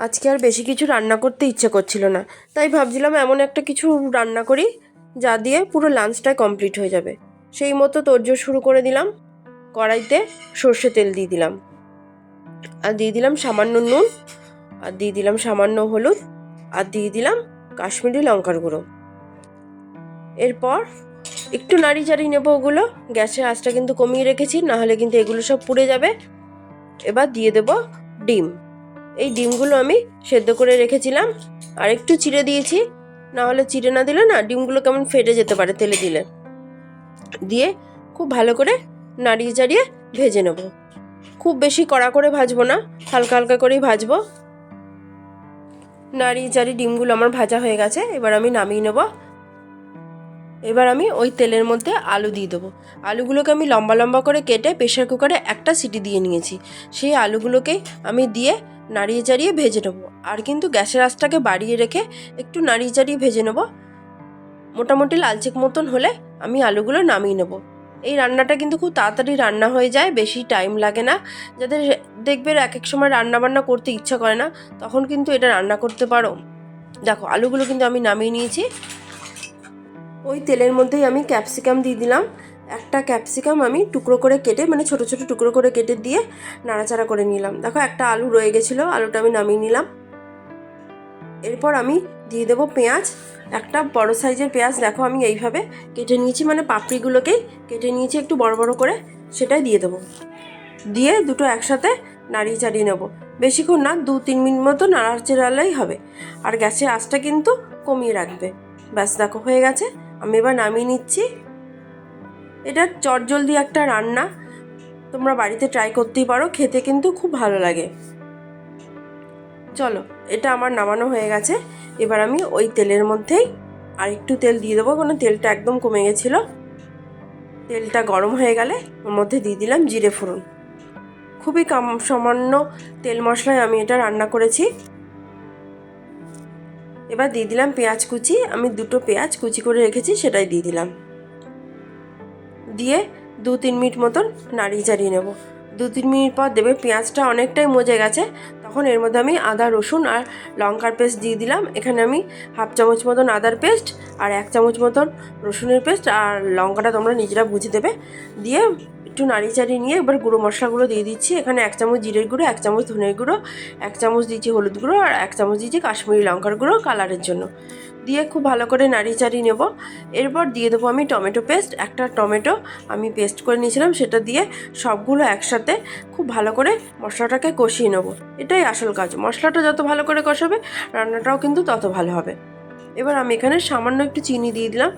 আজকে আর বেশি কিছু রান্না করতে ইচ্ছে করছিল না। তাই ভাবছিলাম এমন একটা কিছু রান্না করি, যা দিয়ে পুরো লাঞ্চটা কমপ্লিট হয়ে যাবে। সেই মতো তোড়জোড় শুরু করে দিলাম। কড়াইতে সর্ষে তেল দিয়ে দিলাম। আর দিয়ে দিলাম সামান্য নুন, আর দিয়ে দিলাম সামান্য হলুদ, আর দিয়ে দিলাম কাশ্মীরি লঙ্কার গুঁড়ো। এরপর একটু নাড়ি চাড়ি নেব ওগুলো। গ্যাসের আঁচটা কিন্তু কমিয়ে রেখেছি, নাহলে কিন্তু এগুলো সব পুড়ে যাবে। এবার দিয়ে দেব ডিম। এই ডিমগুলো আমি সেদ্ধ করে রেখেছিলাম। আর একটু চিড়ে দিয়েছি। না হলে চিড়ে না দিলে না ডিমগুলো কেমন ফেটে যেতে পারে তেলে দিলে। দিয়ে খুব ভালো করে নাড়িয়ে চাড়িয়ে ভেজে নেব। খুব বেশি কড়া করে ভাজবো না, হালকা হালকা করেই ভাজবো। নাড়িয়ে চাড়িয়ে ডিমগুলো আমার ভাজা হয়ে গেছে। এবার আমি নামিয়ে নেব। এবার আমি ওই তেলের মধ্যে আলু দিয়ে দেবো। আলুগুলোকে আমি লম্বা লম্বা করে কেটে প্রেশার কুকারে একটা সিটি দিয়ে নিয়েছি। সেই আলুগুলোকেই আমি দিয়ে নাড়িয়ে চাড়িয়ে ভেজে নেব। আর কিন্তু গ্যাসের আঁচটাকে বাড়িয়ে রেখে একটু নাড়িয়ে চাড়িয়ে ভেজে নেব। মোটামুটি লালচেক মতন হলে আমি আলুগুলো নামিয়ে নেব। এই রান্নাটা কিন্তু খুব তাড়াতাড়ি রান্না হয়ে যায়, বেশি টাইম লাগে না। যাদের দেখবে এক এক সময় রান্না বান্না করতে ইচ্ছা করে না, তখন কিন্তু এটা রান্না করতে পারো। দেখো, আলুগুলো কিন্তু আমি নামিয়ে নিয়েছি। ওই তেলের মধ্যেই আমি ক্যাপসিকাম দিয়ে দিলাম। একটা ক্যাপসিকাম আমি টুকরো করে কেটে মানে ছোট ছোট টুকরো করে কেটে দিয়ে নাড়াচাড়া করে নিলাম। দেখো, একটা আলু রয়ে গেছিল, আলুটা আমি নামিয়ে নিলাম। এরপর আমি দিয়ে দেবো পেঁয়াজ। একটা বড় সাইজের পেঁয়াজ দেখো আমি এইভাবে কেটে নিয়েছি মানে পাপড়িগুলোকেই কেটে নিয়েছি একটু বড় বড় করে, সেটাই দিয়ে দেবো। দিয়ে দুটো একসাথে নাড়িয়ে চাড়িয়ে নেব। বেশিক্ষণ না, দু তিন মিনিট মতো নাড়াচাড়ালেই হবে। আর গ্যাসের আঁচটা কিন্তু কমিয়ে রাখবে। ব্যাস, দেখো, হয়ে গেছে। আমি এবার নামিয়ে নিচ্ছি। এটা চটজলদি একটা রান্না। তোমরা বাড়িতে ট্রাই করতেই পারো, খেতে কিন্তু খুব ভালো লাগে। চলো, এটা আমার নামানো হয়ে গেছে। এবার আমি ওই তেলের মধ্যেই আর একটু তেল দিয়ে দেবো কারণ তেলটা একদম কমে গেছিল। তেলটা গরম হয়ে গেলে ওর মধ্যে দিয়ে দিলাম জিরে ফোড়ন। খুবই কাম সামান্য তেল মশলায় আমি এটা রান্না করেছি। এবার দিয়ে দিলাম পেঁয়াজ কুচি। আমি দুটো পেঁয়াজ কুচি করে রেখেছি, সেটাই দিয়ে দিলাম। দিয়ে দু তিন মিনিট মতন নাড়িয়ে চাড়িয়ে নেব। দু তিন মিনিট পর দেবে পেঁয়াজটা অনেকটাই মজে গেছে। তখন এর মধ্যে আমি আদা, রসুন আর লঙ্কার পেস্ট দিয়ে দিলাম। এখানে আমি হাফ চামচ মতন আদার পেস্ট আর এক চামচ মতন রসুনের পেস্ট আর লঙ্কাটা তোমরা নিজেরা বুঝে দেবে। দিয়ে একটু নাড়িয়ে চাড়িয়ে নিয়ে এবার গুঁড়ো মশলাগুলো দিয়ে দিচ্ছি। এখানে এক চামচ জিরের গুঁড়ো, এক চামচ ধনের গুঁড়ো, এক চামচ দিচ্ছি হলুদ গুঁড়ো আর এক চামচ দিচ্ছি কাশ্মীরি লঙ্কার গুঁড়ো কালারের জন্য। দিয়ে খুব ভালো করে নাড়িয়ে চাড়িয়ে নেব। এরপর দিয়ে দেবো আমি টমেটো পেস্ট। একটা টমেটো আমি পেস্ট করে নিয়েছিলাম, সেটা দিয়ে সবগুলো একসাথে খুব ভালো করে মশলাটাকে কষিয়ে নেব। এটাই আসল কাজ। মশলাটা যত ভালো করে কষাবে, রান্নাটাও কিন্তু তত ভালো হবে। এবার আমি এখানে সামান্য একটু চিনি দিয়ে দিলাম,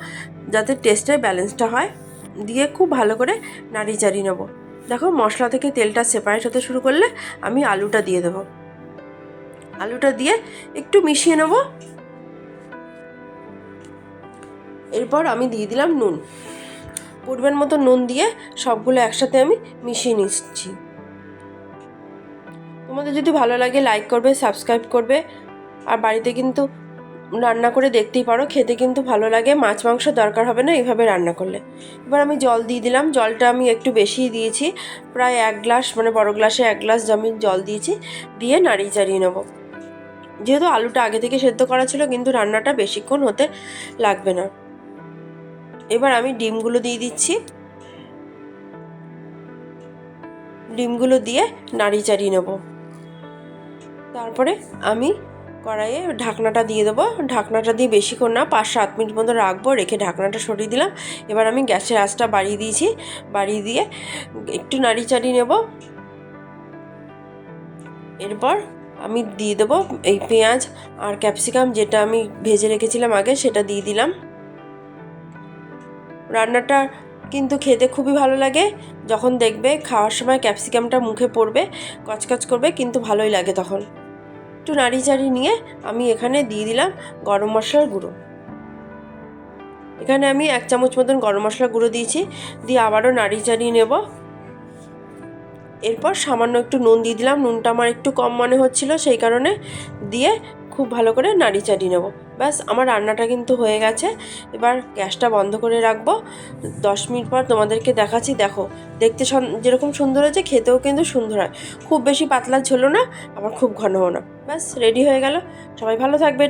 যাতে টেস্টের ব্যালেন্সটা হয়। দিয়ে খুব ভালো করে নাড়িয়ে চাড়িয়ে নেব। দেখো, মশলা থেকে তেলটা সেপারেট হতে শুরু করলে আমি আলুটা দিয়ে দেবো। আলুটা দিয়ে একটু মিশিয়ে নেব। এরপর আমি দিয়ে দিলাম নুন। পরিমাণ মতো নুন দিয়ে সবগুলো একসাথে আমি মিশিয়ে নিচ্ছি। তোমাদের যদি ভালো লাগে লাইক করবে সাবস্ক্রাইব করবে। আর বাড়িতে কিন্তু রান্না করে দেখতেই পারো, খেতে কিন্তু ভালো লাগে, মাছ, মাংস দরকার হবে না, এইভাবে রান্না করলে। এবার আমি জল দিয়ে দিলাম, জলটা আমি একটু বেশিই দিয়েছি, প্রায় এক গ্লাস মানে বড় গ্লাসে এক গ্লাস আমি জল দিয়েছি, দিয়ে নাড়িয়ে চাড়িয়ে নেব। যেহেতু আলুটা আগে থেকে সেদ্ধ করা ছিল, কিন্তু রান্নাটা বেশিক্ষণ হতে লাগবে না। এবার আমি ডিমগুলো দিয়ে দিচ্ছি। ডিমগুলো দিয়ে নাড়িয়ে চাড়িয়ে নেব। তারপরে আমি কড়াইয়ে ঢাকনাটা দিয়ে দেবো। ঢাকনাটা দিয়ে বেশিক্ষণ না, পাঁচ সাত মিনিট মতো রাখব, রেখে ঢাকনাটা সরিয়ে দিলাম। এবার আমি গ্যাসের আঁচটা বাড়িয়ে দিয়েছি। বাড়িয়ে দিয়ে একটু নাড়িয়ে চাড়িয়ে নেব। এরপর আমি দিয়ে দেবো এই পেঁয়াজ আর ক্যাপসিকাম যেটা আমি ভেজে রেখেছিলাম আগে, সেটা দিয়ে দিলাম। রান্নাটা কিন্তু খেতে খুবই ভালো লাগে। যখন দেখবে খাওয়ার সময় ক্যাপসিকামটা মুখে পড়বে, কচকচ করবে, কিন্তু ভালোই লাগে তখন। একটু নাড়ি চাড়ি নিয়ে আমি এখানে দিয়ে দিলাম গরম মশলার গুঁড়ো। এখানে আমি এক চামচ মতন গরম মশলা গুঁড়ো দিয়েছি, দিয়ে আবারও নাড়ি চাড়িয়ে নেব। এরপর সামান্য একটু নুন দিয়ে দিলাম, নুনটা আমার একটু কম মনে হচ্ছিল, সেই কারণে দিয়ে খুব ভালো করে নাড়ি চাড়িয়ে নেব। ব্যাস, আমার রান্নাটা কিন্তু হয়ে গেছে। এবার গ্যাসটা বন্ধ করে রাখব। দশ মিনিট পর তোমাদেরকে দেখাচ্ছি, দেখো, দেখতে যেরকম সুন্দর হয়েছে, খেতেও কিন্তু সুন্দর হয়। খুব বেশি পাতলা ঝোলও না, আবার খুব ঘনও না। ব্যাস রেডি হয়ে গেল। সবাই ভালো থাকবে